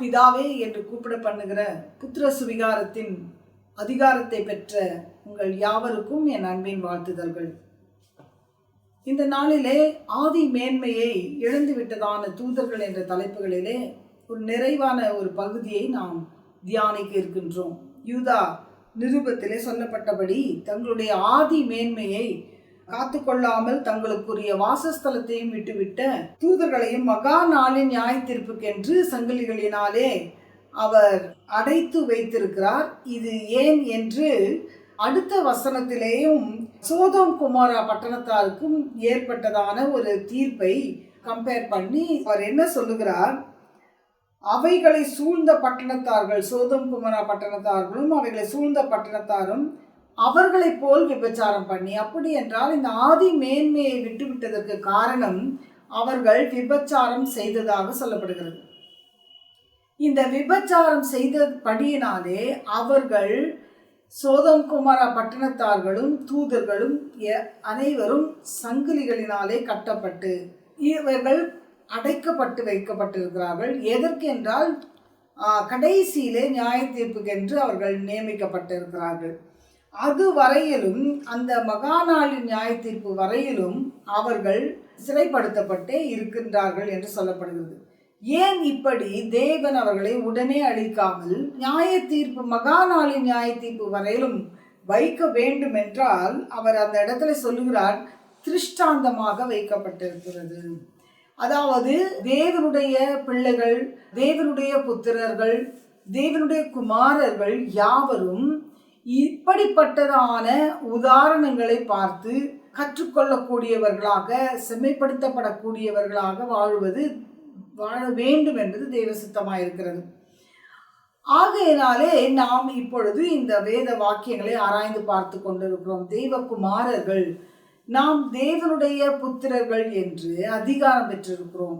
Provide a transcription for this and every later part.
பிதாவே என்று கூப்பிட பண்ணுகிற புத்திர சுவிகாரத்தின் அதிகாரத்தை பெற்ற உங்கள் யாவருக்கும் என் அன்பின் வாழ்த்துதல்கள். இந்த நாளிலே ஆதி மேன்மையை இழந்துவிட்டதான தூதர்கள் என்ற தலைப்புகளிலே ஒரு நிறைவான ஒரு பகுதியை நாம் தியானிக்க இருக்கின்றோம். யூதா நிருபத்திலே சொல்லப்பட்டபடி தங்களுடைய ஆதி மேன்மையை காத்துக்கொள்ளாமல் தங்களுக்குரிய வாசஸ்தலத்தையும் விட்டுவிட்ட தூதர்களையும் மகா நாளின் நியாய தீர்ப்புக்கென்று சங்கிலிகளினாலே அவர் அடைத்து வைத்திருக்கிறார். இது ஏன் என்று அடுத்த வசனத்திலேயும் சோதம் குமாரா பட்டணத்தாருக்கும் ஏற்பட்டதான ஒரு தீர்ப்பை கம்பேர் பண்ணி அவர் என்ன சொல்லுகிறார்? அவைகளை சூழ்ந்த பட்டணத்தார்கள் சோதம் குமாரா பட்டணத்தார்களும் அவைகளை சூழ்ந்த பட்டணத்தாரும் அவர்களைப் போல் விபச்சாரம் பண்ணி அப்படி என்றால் இந்த ஆதி மேன்மையை விட்டுவிட்டதற்கு காரணம் அவர்கள் விபச்சாரம் செய்ததாக சொல்லப்படுகிறது. இந்த விபச்சாரம் செய்தபடியினாலே அவர்கள் சோதம் குமாரா பட்டணத்தார்களும் தூதர்களும் எ- அனைவரும் சங்கிலிகளினாலே கட்டப்பட்டு இவர்கள் அடைக்கப்பட்டு வைக்கப்பட்டிருக்கிறார்கள். எதற்கென்றால் கடைசியிலே நியாய தீர்ப்புக்கென்று அவர்கள் நியமிக்கப்பட்டிருக்கிறார்கள். அது வரையிலும் அந்த மகாநாளின் நியாய தீர்ப்பு வரையிலும் அவர்கள் சிறைப்படுத்தப்பட்டே இருக்கின்றார்கள் என்று சொல்லப்படுகிறது. ஏன் இப்படி? தேவன் அவர்களை உடனே அழிக்காமல் நியாய தீர்ப்பு மகாநாளின் நியாய தீர்ப்பு வரையிலும் வைக்க வேண்டும் என்றால் அவர் அந்த இடத்துல சொல்லுகிறார் திருஷ்டாந்தமாக வைக்கப்பட்டிருக்கிறது. அதாவது தேவனுடைய பிள்ளைகள் தேவனுடைய புத்திரர்கள் தேவனுடைய குமாரர்கள் யாவரும் இப்படிப்பட்டதான உதாரணங்களை பார்த்து கற்றுக்கொள்ளக்கூடியவர்களாக செம்மைப்படுத்தப்படக்கூடியவர்களாக வாழ்வது வாழ வேண்டும் என்பது தெய்வ சித்தமாக இருக்கிறது. ஆகையினாலே நாம் இப்பொழுது இந்த வேத வாக்கியங்களை ஆராய்ந்து பார்த்து கொண்டிருக்கிறோம். தெய்வகுமாரர்கள் நாம் தேவனுடைய புத்திரர்கள் என்று அதிகாரம் பெற்றிருக்கிறோம்.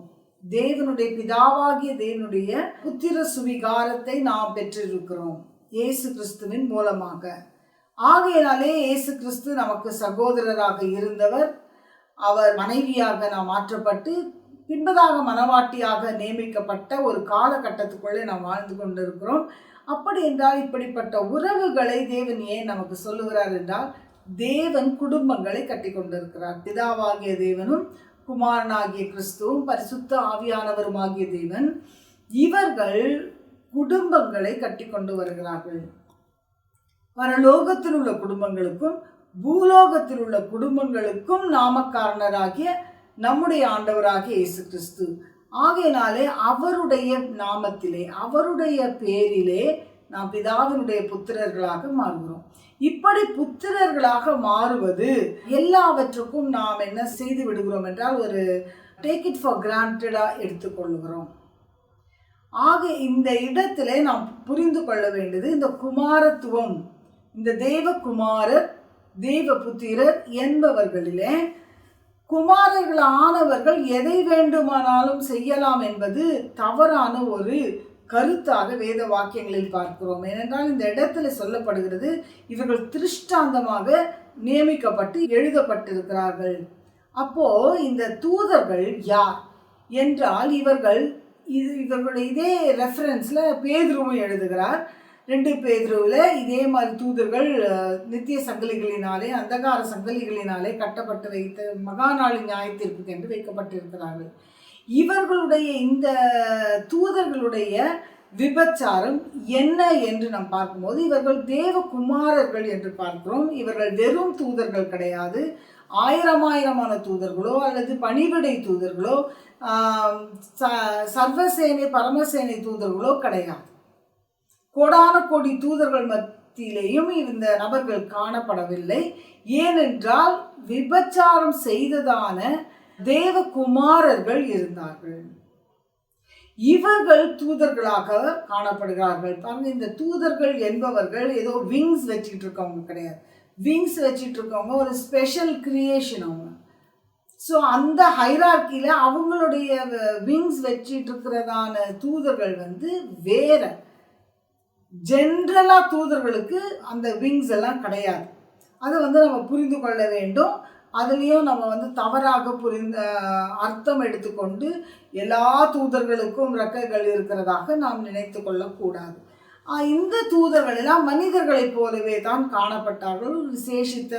தேவனுடைய பிதாவாகிய தேவனுடைய புத்திர சுவிகாரத்தை நாம் பெற்றிருக்கிறோம். இயேசு கிறிஸ்துவின் மூலமாக. ஆகையினாலே இயேசு கிறிஸ்து நமக்கு சகோதரராக இருந்தவர். அவர் மனைவியாக நாம் மாற்றப்பட்டு பின்பதாக மனவாட்டியாக நியமிக்கப்பட்ட ஒரு காலகட்டத்துக்குள்ளே நாம் வாழ்ந்து கொண்டிருக்கிறோம். அப்படி என்றால் இப்படிப்பட்ட உறவுகளை தேவன் ஏன் நமக்கு சொல்லுகிறார் என்றால் தேவன் குடும்பங்களை கட்டி கொண்டிருக்கிறார் பிதாவாகிய தேவனும் குமாரனாகிய கிறிஸ்துவும் பரிசுத்த ஆவியானவருமாகிய தேவன் இவர்கள் குடும்பங்களை கட்டி கொண்டு வருகிறார்கள். பரலோகத்தில் உள்ள குடும்பங்களுக்கும் பூலோகத்தில் உள்ள குடும்பங்களுக்கும் நாமக்காரனராகிய நம்முடைய ஆண்டவராகிய இயேசு கிறிஸ்து ஆகையினாலே அவருடைய நாமத்திலே அவருடைய பேரிலே நாம் பிதாவினுடைய புத்திரர்களாக மாறுகிறோம். இப்படி புத்திரர்களாக மாறுவது எல்லாவற்றுக்கும் நாம் என்ன செய்து விடுகிறோம் என்றால் ஒரு டேக் இட் ஃபார் கிராண்டடாக எடுத்துக்கொள்கிறோம். ஆக இந்த இடத்திலே நாம் புரிந்து கொள்ள வேண்டியது இந்த குமாரத்துவம். இந்த தேவகுமாரர் புத்திரர் என்பவர்களிலே குமாரர்கள் ஆனவர்கள் எதை வேண்டுமானாலும் செய்யலாம் என்பது தவறான ஒரு கருத்தாக வேத வாக்கியங்களில் பார்க்கிறோம். ஏனென்றால் இந்த இடத்துல சொல்லப்படுகிறது இவர்கள் திருஷ்டாந்தமாக நியமிக்கப்பட்டு எழுதப்பட்டிருக்கிறார்கள். அப்போ இந்த தூதர்கள் யார்? என்றால் இவர்கள் இது இவர்களுடைய இதே ரெஃபரன்ஸில் பேதுருவும் எழுதுகிறார். ரெண்டு பேதுருவில் இதே மாதிரி தூதர்கள் நித்திய சங்கிலிகளினாலே அந்தகார சங்கிலிகளினாலே கட்டப்பட்டு வைத்த மகாநாளின் நியாயத்திற்கு என்று வைக்கப்பட்டிருக்கிறார்கள். இவர்களுடைய இந்த தூதர்களுடைய விபச்சாரம் என்ன என்று நாம் பார்க்கும்போது இவர்கள் தேவகுமாரர்கள் என்று பார்க்கிறோம். இவர்கள் வெறும் தூதர்கள் கிடையாது. ஆயிரம் ஆயிரமான தூதர்களோ அல்லது பணிவிடை தூதர்களோ சர்வசேனை பரமசேனை தூதர்களோ கிடையாது. கோடான கோடி தூதர்கள் மத்தியிலேயும் இந்த நபர்கள் காணப்படவில்லை. ஏனென்றால் விபச்சாரம் செய்ததான தேவகுமாரர்கள் இருந்தார்கள். இவர்கள் தூதர்களாக காணப்படுகிறார்கள். பாருங்க இந்த தூதர்கள் என்பவர்கள் ஏதோ விங்ஸ் வச்சுட்டு இருக்கவங்க கிடையாது. விங்ஸ் வச்சுட்டு இருக்கவங்க ஒரு ஸ்பெஷல் கிரியேஷன் அவங்க. ஸோ அந்த ஹைரார்க்கியில் அவங்களுடைய விங்ஸ் வச்சிட்டு இருக்கிறதான தூதர்கள் வந்து வேற. ஜென்ரலாக தூதர்களுக்கு அந்த விங்ஸ் எல்லாம் கிடையாது. அதை வந்து நம்ம புரிந்து கொள்ள வேண்டும். அதுலேயும் நம்ம வந்து தவறாக புரிந்த அர்த்தம் எடுத்துக்கொண்டு எல்லா தூதர்களுக்கும் ரெக்கைகள் இருக்கிறதாக நாம் நினைத்து கொள்ளக்கூடாது. இந்த தூதர்கள் எல்லாம் மனிதர்களைப் போலவே தான் காணப்பட்டார்கள். விசேஷித்த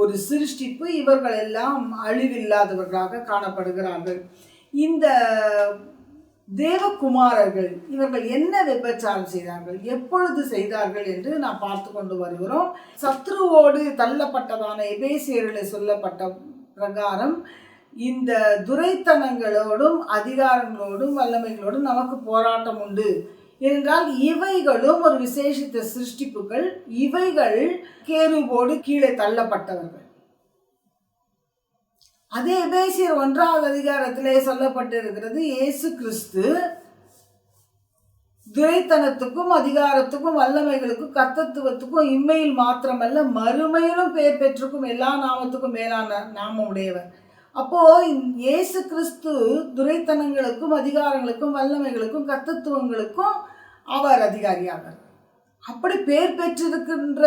ஒரு சிருஷ்டிப்பு இவர்கள் எல்லாம் அழிவில்லாதவர்களாக காணப்படுகிறார்கள். இந்த தேவகுமாரர்கள் இவர்கள் என்ன விபச்சாரம் செய்தார்கள்? எப்பொழுது செய்தார்கள் என்று நாம் பார்த்து கொண்டு வருகிறோம். சத்ருவோடு தள்ளப்பட்டதான எபேசியர்களை சொல்லப்பட்ட பிரகாரம் இந்த துரைத்தனங்களோடும் அதிகாரங்களோடும் வல்லமைகளோடும் நமக்கு போராட்டம் உண்டு. என்றால் இவைகளும் ஒரு விசேஷித்த சிருஷ்டிப்புகள். இவைகள் கேருவோடு கீழே தள்ளப்பட்டவர்கள். அதே பேசியர் ஒன்றாவது அதிகாரத்திலே சொல்லப்பட்டிருக்கிறது இயேசு கிறிஸ்து துரைத்தனத்துக்கும் அதிகாரத்துக்கும் வல்லமைகளுக்கும் கர்த்தத்துவத்துக்கும் இம்மையில் மாத்திரமல்ல மறுமையிலும் பேர் பெற்றுக்கும் எல்லா நாமத்துக்கும் மேலான நாமம் உடையவர் அப்போ இயேசு கிறிஸ்து துரைத்தனங்களுக்கும் அதிகாரங்களுக்கும் வல்லமைகளுக்கும் கர்த்தத்துவங்களுக்கும் அவர் அதிகாரியாக அப்படி பேர் பெற்றிருக்கின்ற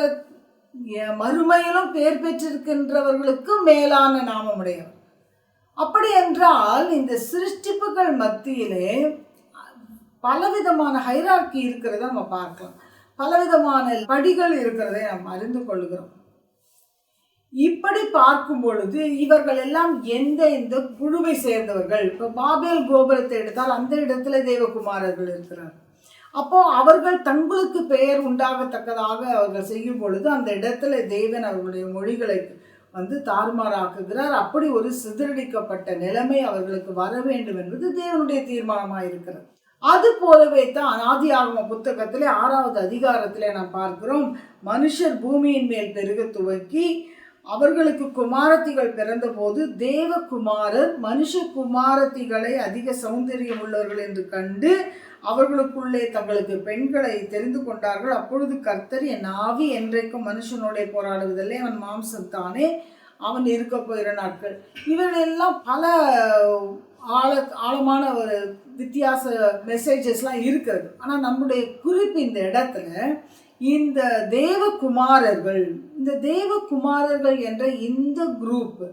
மறுமையிலும் பேர் பெற்றிருக்கின்றவர்களுக்கு மேலான நாமமுடையவர். அப்படி என்றால் இந்த சிருஷ்டிப்புகள் மத்தியிலே பலவிதமான ஹைரார்கி இருக்கிறத நம்ம பார்க்கலாம். பலவிதமான படிகள் இருக்கிறதை நாம் அறிந்து கொள்கிறோம். இப்படி பார்க்கும் பொழுது இவர்கள் எல்லாம் எந்த எந்த குழுவை சேர்ந்தவர்கள்? இப்போ பாபேல் கோபுரத்தை எடுத்தால் அந்த இடத்துல தேவகுமாரர்கள் இருக்கிறார்கள் அப்போ அவர்கள் தங்களுக்கு பெயர் உண்டாகத்தக்கதாக அவர்கள் செய்யும் பொழுது அந்த இடத்துல தேவன் அவர்களுடைய மொழிகளை வந்து தாறுமாறாக்குகிறார். அப்படி ஒரு சிதறடிக்கப்பட்ட நிலைமை அவர்களுக்கு வர வேண்டும் என்பது தேவனுடைய தீர்மானமாக இருக்கிறது. அது போலவே தான் ஆதி ஆகம புத்தகத்திலே ஆறாவது அதிகாரத்திலே நாம் பார்க்கிறோம். மனுஷர் பூமியின் மேல் பெருக துவக்கி அவர்களுக்கு குமாரத்திகள் பிறந்தபோது தேவகுமாரர் மனுஷ குமாரத்திகளை அதிக சௌந்தரியம் உள்ளவர்கள் என்று கண்டு அவர்களுக்குள்ளே தங்களுக்கு பெண்களை தெரிந்து கொண்டார்கள். அப்பொழுது கர்த்தர் என் ஆவி என்றைக்கும் மனுஷனோட போராடுவதில்லை. அவன் மாம்சம் தானே அவன் இருக்க போகிற நாட்கள். இவர்களெல்லாம் பல ஆழ ஆழமான ஒரு வித்தியாச மெசேஜஸ்லாம் இருக்கிறது. ஆனால் நம்முடைய குறிப்பு இந்த இடத்துல இந்த தேவகுமாரர்கள் இந்த தேவகுமாரர்கள் என்ற இந்த குரூப்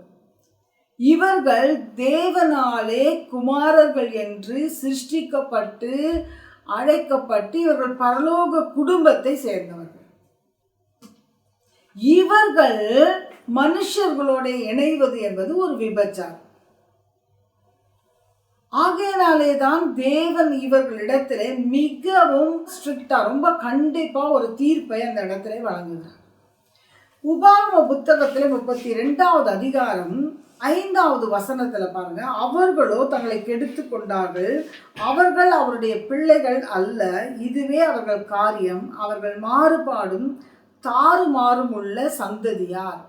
இவர்கள் தேவனாலே குமாரர்கள் என்று சிருஷ்டிக்கப்பட்டு அழைக்கப்பட்டு இவர்கள் பரலோக குடும்பத்தை சேர்ந்தவர்கள். இவர்கள் மனுஷர்களோட இணைவது என்பது ஒரு விபச்சாரம். ஆகையினாலே தான் தேவன் இவர்களிடத்துல மிகவும் ஸ்ட்ரிக்டா ரொம்ப கண்டிப்பா ஒரு தீர்ப்பை அந்த இடத்துல வழங்குகிறார். உபாரம புத்தகத்திலே முப்பத்தி ரெண்டாவது அதிகாரம் ஐந்தாவது வசனத்தில் பாருங்க அவர்களோ தங்களை கெடுத்து கொண்டார்கள் அவர்கள் அவருடைய பிள்ளைகள் அல்ல இதுவே அவர்கள் காரியம். அவர்கள் மாறுபாடும் தாறுமாறும் உள்ள சந்ததியார்.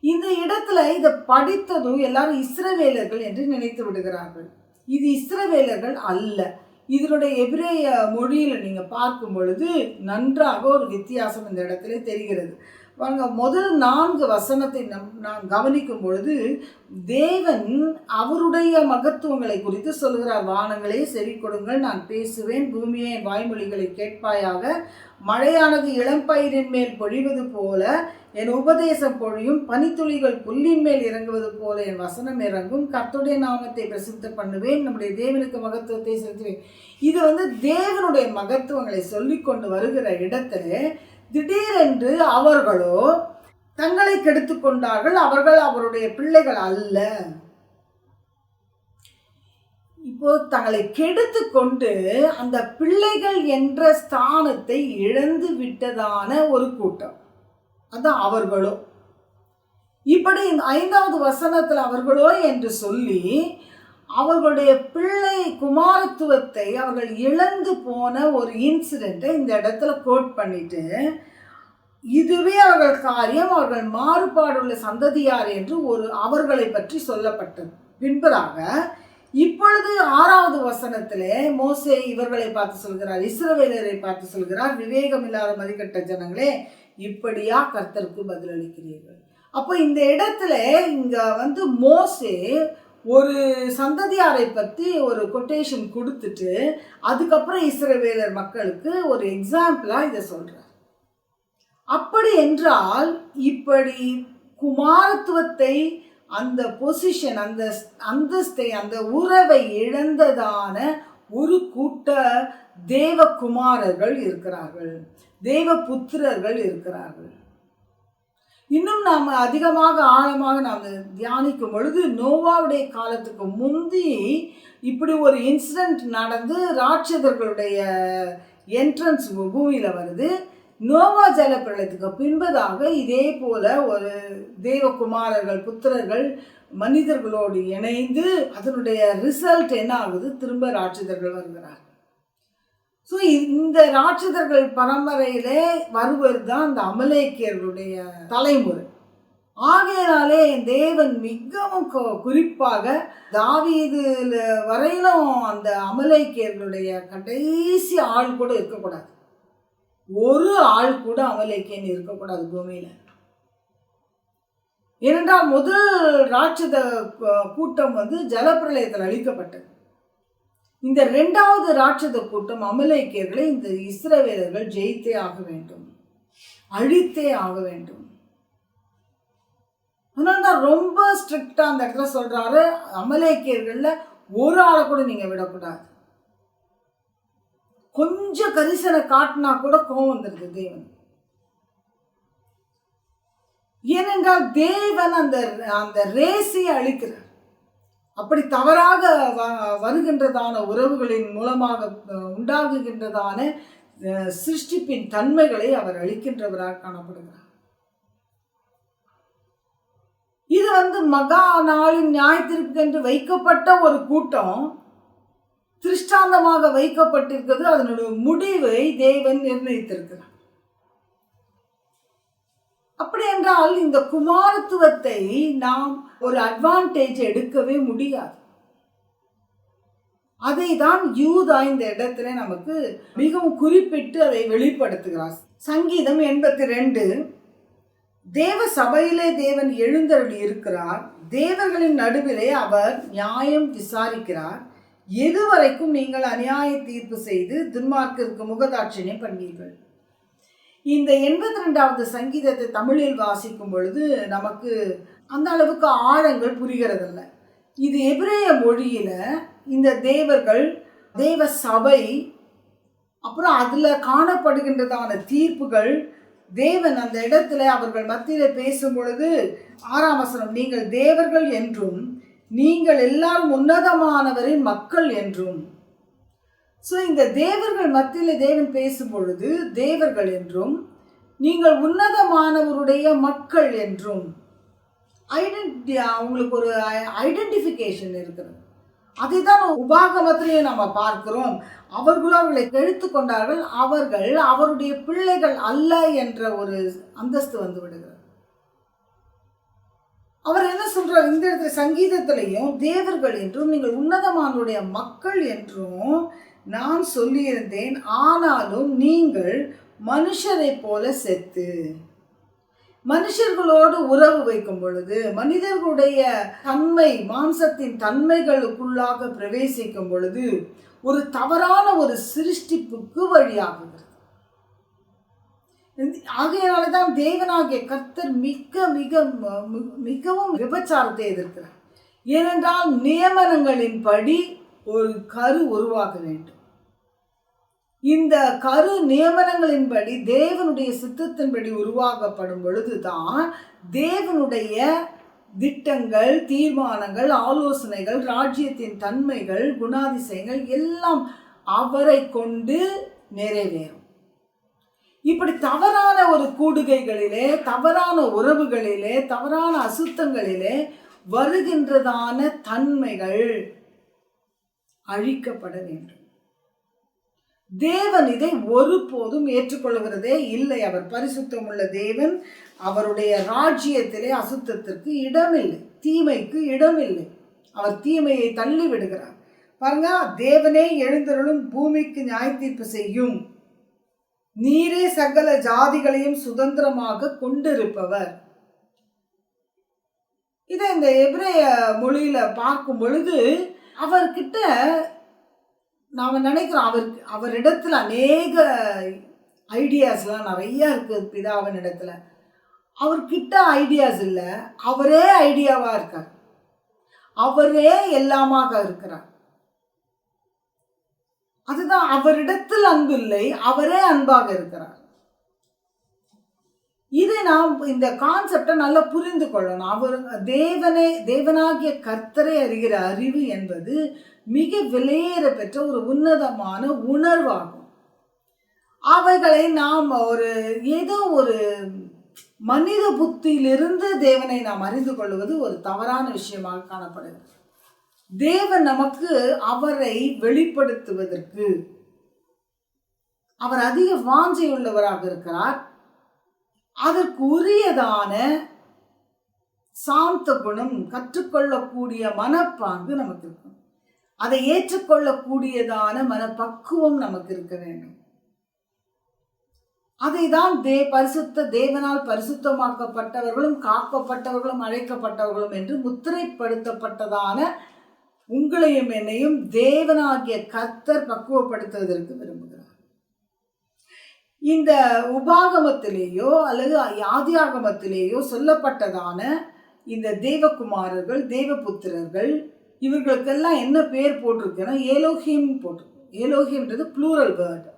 இந்த இடத்துல இதை படித்ததும் எல்லாரும் இஸ்ரவேலர்கள் என்று நினைத்து விடுகிறார்கள். இது இஸ்ரவேலர்கள் அல்ல. இதனுடைய எபிரேய மொழியில் நீங்கள் பார்க்கும் பொழுது நன்றாக ஒரு வித்தியாசம் இந்த இடத்துல தெரிகிறது. பாருங்க முதல் நான்கு வசனத்தை நம் நாம் கவனிக்கும் பொழுது தேவன் அவருடைய மகத்துவங்களை குறித்து சொல்கிறார் வானங்களே செவி கொடுங்கள் நான் பேசுவேன் பூமியை என் வாய்மொழிகளை கேட்பாயாக. மழையானது இளம்பயிரின் மேல் பொழிவது போல என் உபதேசம் பொழியும் பனித்துளிகள் புல்லின் மேல் இறங்குவது போல என் வசனம் இறங்கும். கர்த்துடைய நாமத்தை பிரசித்த பண்ணுவேன் நம்முடைய தேவனுக்கு மகத்துவத்தை செலுத்துவேன். இது வந்து தேவனுடைய மகத்துவங்களை சொல்லிக்கொண்டு வருகிற இடத்துல திடீரென்று அவர்களோ தங்களை கெடுத்து கொண்டார்கள் அவர்கள் அவருடைய பிள்ளைகள் அல்ல. இப்போ தங்களை கெடுத்து கொண்டு அந்த பிள்ளைகள் என்ற ஸ்தானத்தை இழந்து விட்டதான ஒரு கூட்டம். அதான் அவர்களோ. இப்படி இந்த ஐந்தாவது வசனத்தில் அவர்களோ என்று சொல்லி அவர்களுடைய பிள்ளை குமாரத்துவத்தை அவர்கள் இழந்து போன ஒரு இன்சிடெண்ட்டை இந்த இடத்துல கோட் பண்ணிட்டு இதுவே அவர்கள் காரியம் அவர்கள் மாறுபாடுள்ள சந்ததியார் என்று ஒரு அவர்களை பற்றி சொல்லப்பட்டது. பின்பதாக இப்பொழுது ஆறாவது வசனத்திலே மோசே இவர்களை பார்த்து சொல்கிறார் இஸ்ரவேலரை பார்த்து சொல்கிறார் விவேகம் இல்லாத மதிக்கட்ட ஜனங்களே இப்படியா கர்த்தருக்கு பதிலளிக்கிறீர்கள்? அப்போ இந்த இடத்துல இங்கே வந்து மோசே ஒரு சந்ததியாரை பற்றி ஒரு கொட்டேஷன் கொடுத்துட்டு அதுக்கப்புறம் இஸ்ரவேலர் மக்களுக்கு ஒரு எக்ஸாம்பிளாக இதை சொல்கிறார் அப்படி என்றால் இப்படி குமாரத்துவத்தை அந்த பொசிஷன் அந்த அந்தஸ்தை அந்த உறவை இழந்ததான ஒரு கூட்ட தேவகுமாரர்கள் இருக்கிறார்கள். தேவ புத்திரர்கள் இருக்கிறார்கள். இன்னும் நாம் அதிகமாக ஆழமாக நாம் தியானிக்கும் பொழுது நோவாவுடைய காலத்துக்கு முந்தி இப்படி ஒரு இன்சிடெண்ட் நடந்து ராட்சதர்களுடைய என்ட்ரன்ஸ் பூமியில் வருது. நோவா ஜலப்பிரளயத்துக்கு பின்பதாக இதே போல ஒரு தேவகுமாரர்கள் புத்திரர்கள் மனிதர்களோடு இணைந்து அதனுடைய ரிசல்ட் என்ன ஆகுது? திரும்ப ராட்சதர்கள் வருகிறார் ஸோ இந்த ராட்சதர்கள் பரம்பரையிலே வருவது தான் அந்த அமலேக்கியர்களுடைய தலைமுறை. ஆகையினாலே தேவன் மிகவும் குறிப்பாக தாவீதுல வரையிலும் அந்த அமலேக்கியர்களுடைய கடைசி ஆள் கூட இருக்கக்கூடாது. ஒரு ஆள் கூட அமலேக்கியன் இருக்கக்கூடாது பூமியில். ஏனென்றால் முதல் ராட்சத கூட்டம் வந்து ஜலப்பிரளயத்தில் அழிக்கப்பட்டது. இந்த ரெண்டாவது ராட்சத கூட்டம் அமலேக்கியர்களை இந்த இஸ்ரவேலர்கள் ஜெயித்தே ஆக வேண்டும். அழித்தே ஆக வேண்டும். அதனால தான் ரொம்ப ஸ்ட்ரிக்டா அந்த இடத்துல சொல்றாரு. அமலேக்கியர்களில் ஒரு ஆளை கூட நீங்க விடக்கூடாது. கொஞ்சம் கரிசனை காட்டினா கூட கோபம் வந்துடுது தேவன். ஏனென்றால் தேவன் அந்த அந்த ரேசியை அழிக்கிறார். அப்படி தவறாக வ- வருகின்றதான உறவுகளின் மூலமாக உண்டாகுகின்றதான சிருஷ்டிப்பின் தன்மைகளை அவர் அளிக்கின்றவராக காணப்படுகிறார். இது வந்து மகா நாளின் ஞாயிற்றுக்கு என்று வைக்கப்பட்ட ஒரு கூட்டம். திருஷ்டாந்தமாக வைக்கப்பட்டிருக்கிறது. அதனுடைய முடிவை தேவன் நிர்ணயித்திருக்கிறார். அப்படி என்றால் இந்த குமாரத்துவத்தை நாம் ஒரு அட்வான்டேஜ் எடுக்கவே முடியாது. அதை தான் யூதா இந்த இடத்துல நமக்கு மிகவும் குறிப்பிட்டு அதை வெளிப்படுத்துகிறார். சங்கீதம் எண்பத்தி ரெண்டு தேவ சபையிலே தேவன் எழுந்தருளி இருக்கிறார். தேவர்களின் நடுவிலே அவர் நியாயம் விசாரிக்கிறார். எதுவரைக்கும் நீங்கள் அநியாய தீர்ப்பு செய்து துன்மார்க்கிற்கு முகதாட்சியம் பண்ணீர்கள் இந்த எண்பத்தி ரெண்டாவது சங்கீதத்தை தமிழில் வாசிக்கும் பொழுது நமக்கு அந்த அளவுக்கு ஆழங்கள் புரிகிறதில்ல. இது எபிரேய மொழியில் இந்த தேவர்கள் தேவ சபை அப்புறம் அதில் காணப்படுகின்றதான தீர்ப்புகள் தேவன் அந்த இடத்துல அவர்கள் மத்தியில் பேசும் பொழுது ஆறாம் வசனம் நீங்கள் தேவர்கள் என்றும் நீங்கள் எல்லாரும் உன்னதமானவரின் மக்கள் என்றும் ஸோ இந்த தேவர்கள் மத்தியில் தேவன் பேசும் பொழுது தேவர்கள் என்றும் நீங்கள் உன்னதமானவருடைய மக்கள் என்றும் ஐடென்டி அவங்களுக்கு ஒரு ஐடென்டிஃபிகேஷன் இருக்கிறது. அதை தான் உபாகமத்திலேயே நம்ம பார்க்கிறோம். அவர்களும் அவர்களை கெழுத்து கொண்டார்கள். அவர்கள் அவருடைய பிள்ளைகள் அல்ல என்ற ஒரு அந்தஸ்து வந்து விடுகிறது. அவர் என்ன சொல்றார்? இந்த இடத்துல சங்கீதத்திலையும் தேவர்கள் என்றும் நீங்கள் உன்னதமானுடைய மக்கள் என்றும் நான் சொல்லியிருந்தேன். ஆனாலும் நீங்கள் மனுஷரை போல செத்து மனுஷர்களோடு உறவு வைக்கும் பொழுது மனிதர்களுடைய தன்மை மாம்சத்தின் தன்மைகளுக்குள்ளாக பிரவேசிக்கும் பொழுது ஒரு தவறான ஒரு சிருஷ்டிப்புக்கு வழியாகுகிறது. ஆகையினால தான் தேவனாகிய கர்த்தர் மிக மிக ம- மிகவும் விபச்சாரத்தை எதிர்க்கிறார். ஏனென்றால் நியமனங்களின்படி ஒரு கரு உருவாக வேண்டும். இந்த கரு நியமனங்களின்படி தேவனுடைய சித்தத்தின்படி உருவாக்கப்படும் பொழுதுதான் தேவனுடைய திட்டங்கள் தீர்மானங்கள் ஆலோசனைகள் ராஜ்யத்தின் தன்மைகள் குணாதிசயங்கள் எல்லாம் அவரை கொண்டு நிறைவேறும். இப்படி தவறான ஒரு கூடுகைகளிலே தவறான உறவுகளிலே தவறான அசுத்தங்களிலே வருகின்றதான தன்மைகள் அழிக்கப்பட வேண்டும். தேவன் இதை ஒருபோதும் ஏற்றுக்கொள்கிறதே இல்லை. அவர் பரிசுத்தம் உள்ள தேவன். அவருடைய ராஜ்யத்திலே அசுத்தத்திற்கு இடமில்லை தீமைக்கு இடமில்லை. அவர் தீமையை தள்ளி விடுகிறார் பாருங்க தேவனே எழுந்தருளும் பூமிக்கு நியாயத்தீர்ப்பு செய்யும் நீரே சகல ஜாதிகளையும் சுதந்திரமாக கொண்டிருப்பவர். இதை இந்த எபிரேய மொழியில பார்க்கும் பொழுது அவர்கிட்ட நாம நினைக்கிறோம் அவர் அவரிடத்துல அநேக ஐடியாஸ்லாம் நிறைய இருக்கு பிதாவின் இடத்துல. அவர்கிட்ட ஐடியாஸ் இல்லை அவரே ஐடியாவாக இருக்கார். அவரே எல்லாமாக இருக்கிறார். அதுதான் அவரிடத்தில் அன்பு இல்லை அவரே அன்பாக இருக்கிறார். இதை நாம் இந்த கான்செப்டை நல்லா புரிந்து கொள்ளணும். அவர் தேவனை தேவனாகிய கர்த்தரை அறிகிற அறிவு என்பது மிக விலையேற பெற்ற ஒரு உன்னதமான உணர்வாகும். அவைகளை நாம் ஒரு ஏதோ ஒரு மனித புத்தியிலிருந்து தேவனை நாம் அறிந்து கொள்வது ஒரு தவறான விஷயமாக காணப்படுகிறது. தேவன் நமக்கு அவரை வெளிப்படுத்துவதற்கு அவர் அதிக வாஞ்சையுள்ளவராக இருக்கிறார். அதற்கு உரியதான சாந்த குணம் கற்றுக்கொள்ளக்கூடிய மனப்பாங்கு நமக்கு இருக்கும். அதை ஏற்றுக்கொள்ளக்கூடியதான மனப்பக்குவம் நமக்கு இருக்க வேண்டும். அதை தான் தே பரிசுத்த தேவனால் பரிசுத்தமாக்கப்பட்டவர்களும் காக்கப்பட்டவர்களும் அழைக்கப்பட்டவர்களும் என்று முத்திரைப்படுத்தப்பட்டதான உங்களையும் என்னையும் தேவனாகிய கர்த்தர் பக்குவப்படுத்துவதற்கு விரும்புகிறார். இந்த உபாகமத்திலேயோ அல்லது ஆதியாகமத்திலேயோ சொல்லப்பட்டதான இந்த தேவகுமாரர்கள் தேவபுத்திரர்கள் இவர்களுக்கெல்லாம் என்ன பேர் போட்டிருக்குன்னா ஏலோஹிம் போட்டிருக்கு ஏலோஹிம்ன்றது ப்ளூரல் வேர்டு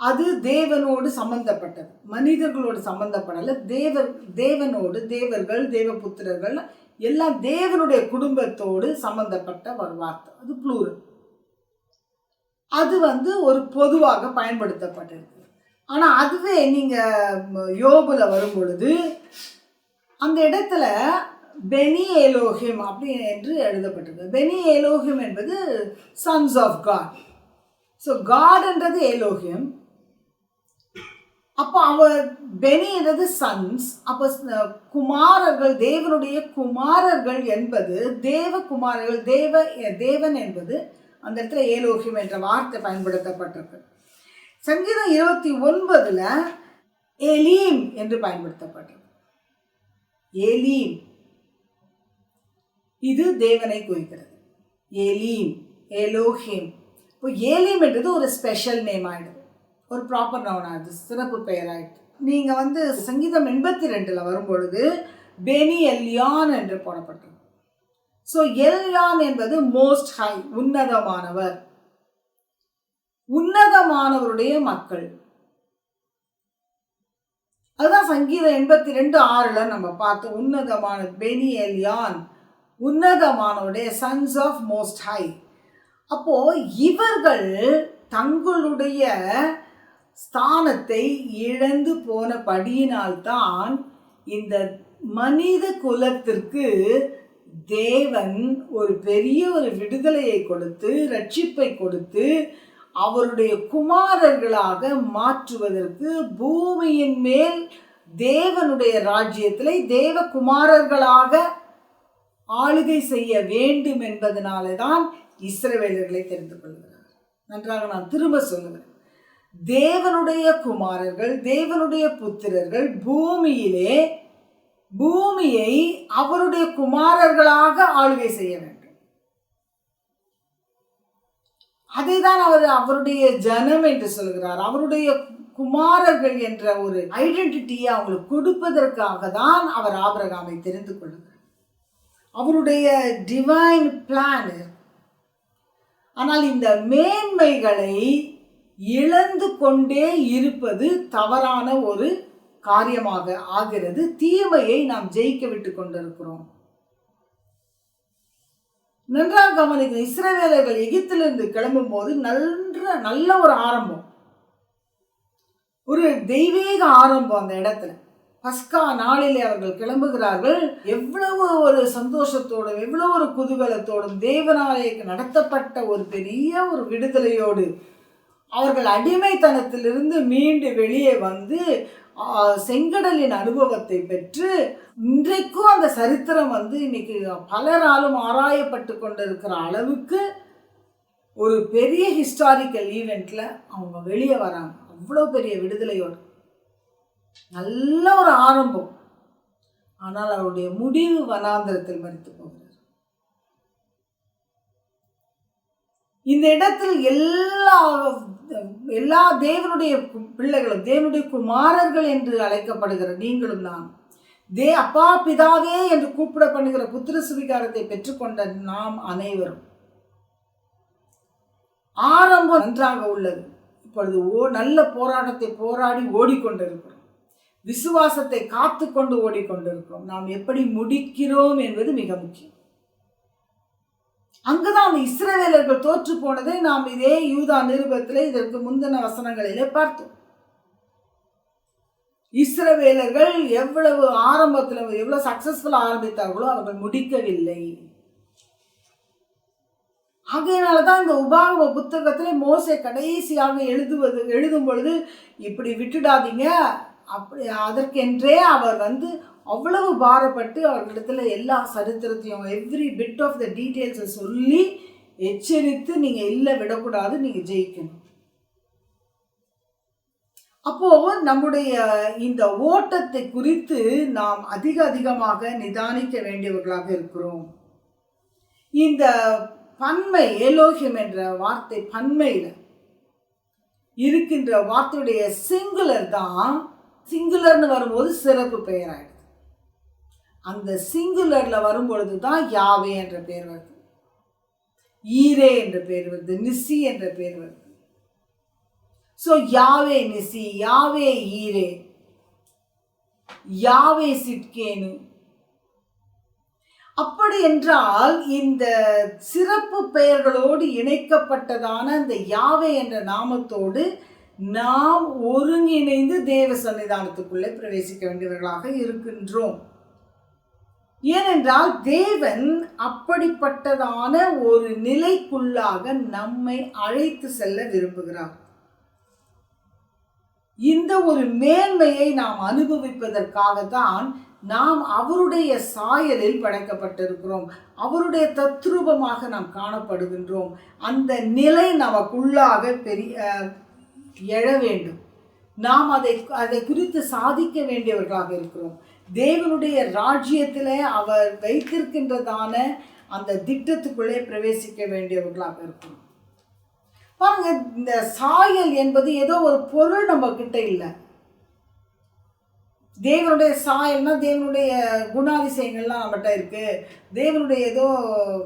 அது தேவனோடு சம்பந்தப்பட்டது. மனிதர்களோடு சம்பந்தப்படலை. தேவர் தேவனோடு தேவர்கள் தேவபுத்திரர்கள் எல்லாம் தேவனுடைய குடும்பத்தோடு சம்பந்தப்பட்ட ஒரு வார்த்தை. அது ப்ளூரல் அது வந்து ஒரு பொதுவாக பயன்படுத்தப்பட்டிருக்கு. ஆனால் அதுவே நீங்கள் யோபில் வரும் பொழுது அந்த இடத்துல பெனி ஏலோஹிம் அப்படி என்று எழுதப்பட்டிருக்கு. பெனி ஏலோஹிம் என்பது சன்ஸ் ஆஃப் காட் ஸோ காட்ன்றது ஏலோஹியம் அப்போ அவர் பெனின்றது சன்ஸ் அப்போ குமாரர்கள் தேவனுடைய குமாரர்கள் என்பது தேவ குமாரர்கள் தேவ தேவன் என்பது அந்த இடத்துல ஏலோகியம் என்ற வார்த்தை பயன்படுத்தப்பட்டிருக்கு. சங்கீதம் இருபத்தி ஒன்பதில் எலீம் என்று பயன்படுத்தப்பட்டிருக்கு. ஏலீம். இது தேவனை குறிக்கிறது. ஏலீம் ஏலோஹிம் இப்போ ஏலீம் என்றது ஒரு ஸ்பெஷல் நேம் ஆகிடுது ஒரு ப்ராப்பர் நவுன் ஆகுது சிறப்பு பெயராயிட்டு நீங்கள் வந்து சங்கீதம் எண்பத்தி ரெண்டில் வரும்பொழுது பெனி எல்யான் என்று போடப்பட்டது. ஸோ எல்யான் என்பது மோஸ்ட் ஹை உன்னதமானவர் உன்னதமானவருடைய மக்கள். அதுதான் சங்கீதம் எண்பத்தி ரெண்டு ஆறுல நம்ம பார்த்தோம் உன்னதமான பெனி எல்யான் உன்னதமானவருடைய சன்ஸ் ஆஃப் மோஸ்ட் ஹை அப்போ இவர்கள் தங்களுடைய ஸ்தானத்தை இழந்து போனபடியினால்தான் இந்த மனித குலத்திற்கு தேவன் ஒரு பெரிய ஒரு விடுதலையை கொடுத்து ரட்சிப்பை கொடுத்து அவருடைய குமாரர்களாக மாற்றுவதற்கு பூமியின் மேல் தேவனுடைய ராஜ்யத்திலே தேவ குமாரர்களாக ஆளுகை செய்ய வேண்டும் என்பதனால தான் இஸ்ரவேலர்களை தெரிந்து கொள்கிறார். நன்றாக நான் திரும்ப சொல்லுகிறேன். தேவனுடைய குமாரர்கள் தேவனுடைய புத்திரர்கள் பூமியிலே பூமியை அவருடைய குமாரர்களாக ஆளுகை செய்ய வேண்டும். அதை தான் அவர் அவருடைய ஜனம் என்று சொல்கிறார். அவருடைய குமாரர்கள் என்ற ஒரு ஐடென்டிட்டியை அவங்களுக்கு கொடுப்பதற்காக தான் அவர் ஆபரகாமை தெரிந்து கொள்கிறார். அவருடைய டிவைன் பிளான் ஆனால் இந்த மேன்மைகளை இழந்து கொண்டே இருப்பது தவறான ஒரு காரியமாக ஆகிறது. தீமையை நாம் ஜெயிக்க விட்டு கொண்டிருக்கிறோம். நன்றாக கவனிக்க இஸ்ரவேலர்கள் எகிப்திலிருந்து கிளம்பும் போது நன்ற நல்ல ஒரு ஆரம்பம். ஒரு தெய்வீக ஆரம்பம் அந்த இடத்துல. பஸ்கா நாளிலே அவர்கள் கிளம்புகிறார்கள். எவ்வளவு ஒரு சந்தோஷத்தோடும் எவ்வளவு ஒரு குதூகலத்தோடும் தேவனாலே நடத்தப்பட்ட ஒரு பெரிய ஒரு விடுதலையோடு அவர்கள் அடிமைத்தனத்திலிருந்து மீண்டு வெளியே வந்து செங்கடலின் அனுபவத்தை பெற்று இன்றைக்கும் அந்த சரித்திரம் வந்து இன்னைக்கு பலராலும் ஆராயப்பட்டு கொண்டிருக்கிற அளவுக்கு ஒரு பெரிய ஹிஸ்டாரிக்கல் ஈவெண்ட்டில் அவங்க வெளியே வராங்க. அவ்வளோ பெரிய விடுதலையோடு. நல்ல ஒரு ஆரம்பம். ஆனால் அவருடைய முடிவு வனாந்திரத்தில் மறித்து போகிறார் இந்த இடத்தில் எல்லா எல்லா தேவனுடைய பிள்ளைகளும் தேவனுடைய குமாரர்கள் என்று அழைக்கப்படுகிற நீங்களும் நான். தே அப்பா பிதாவே என்று கூப்பிட பண்ணுகிற புத்திர சுவிகாரத்தை பெற்றுக்கொண்ட நாம் அனைவரும். ஆரம்பம் நன்றாக உள்ளது. இப்பொழுது ஓ நல்ல போராட்டத்தை போராடி ஓடிக்கொண்டிருக்கிறோம். விசுவாசத்தை காத்து கொண்டு ஓடிக்கொண்டிருக்கிறோம். நாம் எப்படி முடிக்கிறோம் என்பது மிக முக்கியம். அங்குதான் அந்த இஸ்ரவேலர்கள் தோற்று போனதை நாம் இதே யூதா நிருபத்தில் இதற்கு முந்தின வசனங்களிலே பார்த்தோம். இஸ்ரவேலர்கள் எவ்வளவு ஆரம்பத்தில் எவ்வளவு சக்சஸ்ஃபுல் ஆரம்பித்தார்களோ அவர்கள் முடிக்கவில்லை. ஆகையினால தான் இந்த உபாகம புத்தகத்திலே மோசை கடைசியாக எழுதுவது எழுதும் பொழுது இப்படி விட்டுடாதீங்க. அப்படி அதற்கென்றே அவர் வந்து அவ்வளவு பாரப்பட்டு அவர்களிடத்துல எல்லா சரித்திரத்தையும் எவ்ரி பிட் ஆஃப் த டீட்டெயில்ஸை சொல்லி எச்சரித்து நீங்கள் இல்லை விடக்கூடாது நீங்கள் ஜெயிக்கணும். அப்போது நம்முடைய இந்த ஓட்டத்தை குறித்து நாம் அதிக அதிகமாக நிதானிக்க வேண்டியவர்களாக இருக்கிறோம். இந்த பன்மை ஏலோகியம் என்ற வார்த்தை பன்மையில் இருக்கின்ற வார்த்தையுடைய சிங்குலர் தான் சிங்குலர்னு வரும்போது சிறப்பு பெயராயிடும் அந்த சிங்குலரில் வரும்பொழுது தான் யாவே என்ற பெயர் வருது. ஈரே என்ற பெயர் வருது. நிசி என்ற பெயர் வருது. ஸோ யாவே நிசி யாவே ஈரே யாவே சிட்கேனு. அப்படி என்றால் இந்த சிறப்பு பெயர்களோடு இணைக்கப்பட்டதான இந்த யாவே என்ற நாமத்தோடு நாம் ஒருங்கிணைந்து தேவ சன்னிதானத்துக்குள்ளே பிரவேசிக்க வேண்டியவர்களாக இருக்கின்றோம். ஏனென்றால் தேவன் அப்படிப்பட்டதான ஒரு நிலைக்குள்ளாக நம்மை அழைத்து செல்ல விரும்புகிறார். இந்த ஒரு மேன்மையை நாம் அனுபவிப்பதற்காக தான் நாம் அவருடைய சாயலில் படைக்கப்பட்டிருக்கிறோம். அவருடைய தத்ரூபமாக நாம் காணப்படுகின்றோம். அந்த நிலை நமக்குள்ளாக பெரிய எழ வேண்டும். நாம் அதை அதை குறித்து சாதிக்க வேண்டியவர்களாக இருக்கிறோம். தேவனுடைய ராஜ்யத்தில் அவர் வைத்திருக்கின்றதான அந்த திட்டத்துக்குள்ளே பிரவேசிக்க வேண்டியவர்களாக இருக்கும் பாருங்க இந்த சாயல் என்பது ஏதோ ஒரு பொருள் நம்ம கிட்ட இல்லை. தேவனுடைய சாயல்னா தேவனுடைய குணாதிசயங்கள்லாம் நம்மகிட்ட இருக்கு. தேவனுடைய ஏதோ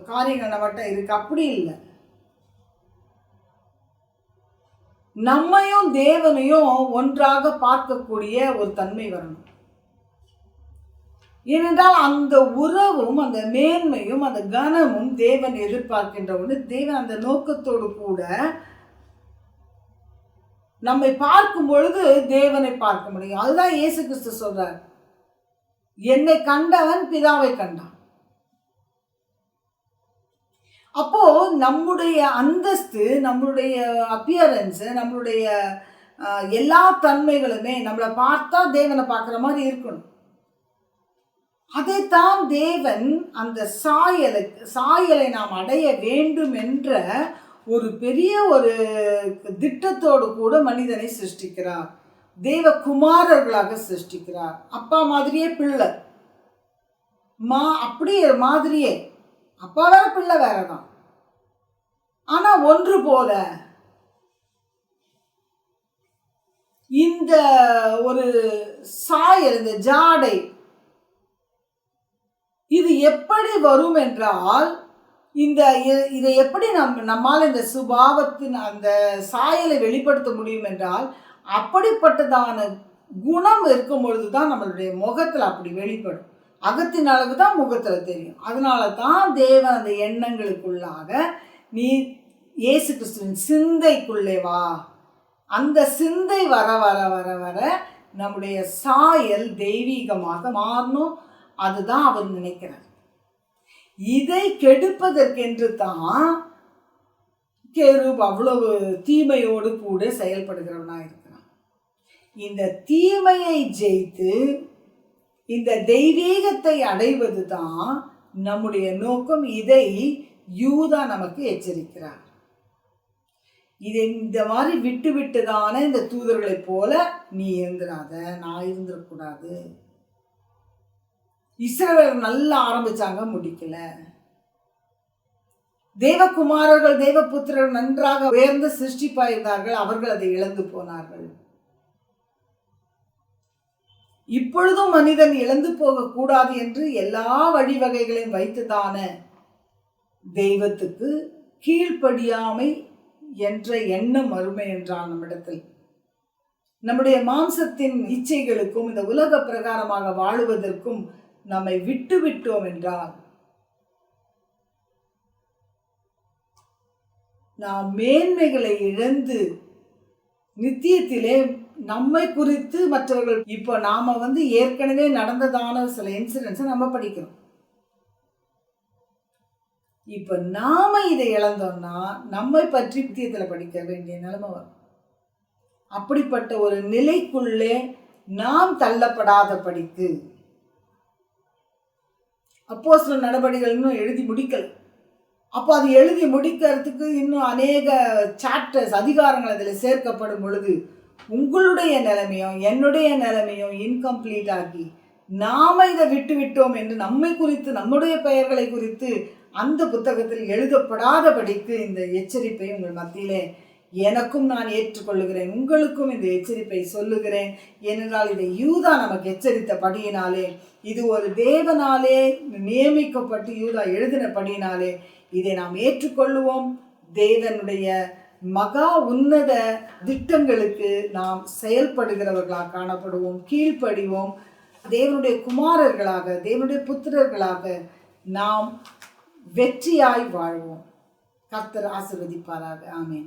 காரியங்கள் நம்மகிட்ட இருக்கு. அப்படி இல்லை. நம்மையும் தேவனையும் ஒன்றாக பார்க்கக்கூடிய ஒரு தன்மை வரணும். ஏனென்றால் அந்த உறவும் அந்த மேன்மையும் அந்த கனமும் தேவன் எதிர்பார்க்கின்ற ஒன்று தேவன் அந்த நோக்கத்தோடு கூட நம்மை பார்க்கும் பொழுது தேவனை பார்க்க முடியும். அதுதான் இயேசு கிறிஸ்து சொல்றார். என்னை கண்டவன் பிதாவை கண்டான். அப்போ நம்முடைய அந்தஸ்து நம்மளுடைய அப்பியரன்ஸ் நம்மளுடைய எல்லா தன்மைகளுமே நம்மளை பார்த்தா தேவனை பார்க்குற மாதிரி இருக்கணும். அதைத்தான் தேவன் அந்த சாயலுக்கு சாயலை நாம் அடைய வேண்டும் என்ற ஒரு பெரிய ஒரு திட்டத்தோடு கூட மனிதனை சிருஷ்டிக்கிறார். தேவ குமாரர்களாக சிருஷ்டிக்கிறார். அப்பா மாதிரியே பிள்ளை. மா அப்படியே மாதிரியே. அப்பா வேற பிள்ளை வேற தான் ஆனா ஒன்று போல. இந்த ஒரு சாயல் இந்த ஜாடை இது எப்படி வரும் என்றால் இந்த இதை எப்படி நம் நம்மால் இந்த சுபாவத்தின் அந்த சாயலை வெளிப்படுத்த முடியும் என்றால் அப்படிப்பட்டதான குணம் இருக்கும் பொழுது தான் நம்மளுடைய முகத்தில் அப்படி வெளிப்படும். அகத்தின் அளவு தான் முகத்தில் தெரியும். அதனால தான் தேவன் அந்த எண்ணங்களுக்குள்ளாக நீ இயேசு கிறிஸ்துவின் சிந்தைக்குள்ளே வா. அந்த சிந்தை வர வர வர வர நம்முடைய சாயல் தெய்வீகமாக மாறணும். அதுதான் அவர் நினைக்கிறார். இதை கெடுப்பதற்கென்று தான் கேரூப் அவ்வளவு தீமையோடு கூட செயல்படுகிறவனாக இருக்கிறான். இந்த தீமையை ஜெயித்து இந்த தெய்வீகத்தை அடைவது தான் நம்முடைய நோக்கம். இதை யூதா நமக்கு எச்சரிக்கிறார். இதை இந்த மாதிரி விட்டு விட்டு தானே இந்த தூதர்களைப் போல நீ இயங்குறாத நான் இருந்துடக்கூடாது இஸ்ரவேல் நல்லா ஆரம்பிச்சாங்க முடிக்கல. தேவகுமாரர்கள் தேவபுத்திரர்கள் நன்றாக உயர்ந்து சிருஷ்டிப்பாயிருந்தார்கள் அவர்கள் அதை இழந்து போனார்கள். இப்பொழுதும் மனிதன் இழந்து போகக்கூடாது என்று எல்லா வழிவகைகளையும் வைத்துதான தெய்வத்துக்கு கீழ்ப்படியாமை என்ற எண்ணம் அருமை என்றான் நம்மிடத்தில். நம்முடைய மாம்சத்தின் இச்சைகளுக்கும் இந்த உலக பிரகாரமாக வாழுவதற்கும் நம்மை விட்டு விட்டோம் என்றால் நாம் மேன்மைகளை இழந்து நித்தியத்திலே நம்மை குறித்து மற்றவர்கள் இப்போ நாம வந்து ஏற்கனவே நடந்ததான சில இன்சிடென்ட்ஸை நம்ம படிக்கிறோம். இப்போ நாம இதை இழந்தோம்னா நம்மை பற்றி நித்தியத்தில் படிக்க வேண்டிய நிலைமை வரும். அப்படிப்பட்ட ஒரு நிலைக்குள்ளே நாம் தள்ளப்படாத படிக்கு அப்போ சில நடவடிக்கைகள் இன்னும் எழுதி முடிக்கல். அப்போ அது எழுதி முடிக்கிறதுக்கு இன்னும் அநேக சாப்டர்ஸ் அதிகாரங்கள் அதில் சேர்க்கப்படும் பொழுது உங்களுடைய நிலைமையும் என்னுடைய நிலைமையும் இன்கம்ப்ளீட் ஆகி நாம இதை விட்டு விட்டோம் என்று நம்மை குறித்து நம்முடைய பெயர்களை குறித்து அந்த புத்தகத்தில் எழுதப்படாதபடிக்கு இந்த எச்சரிப்பை உங்கள் மத்தியிலே எனக்கும் நான் ஏற்றுக்கொள்ளுகிறேன் உங்களுக்கும் இந்த எச்சரிப்பை சொல்லுகிறேன். ஏனென்றால் இதை யூதா நமக்கு எச்சரித்தபடியினாலே இது ஒரு தேவனாலே நியமிக்கப்பட்டு யூதா எழுதினபடியினாலே இதை நாம் ஏற்றுக்கொள்ளுவோம். தேவனுடைய மகா உன்னத திட்டங்களுக்கு நாம் செயல்படுகிறவர்களாக காணப்படுவோம் கீழ்ப்படிவோம். தேவனுடைய குமாரர்களாக தேவனுடைய புத்திரர்களாக நாம் வெற்றியாய் வாழ்வோம். கர்த்தர் ஆசிர்வதிப்பாராக. ஆமேன்.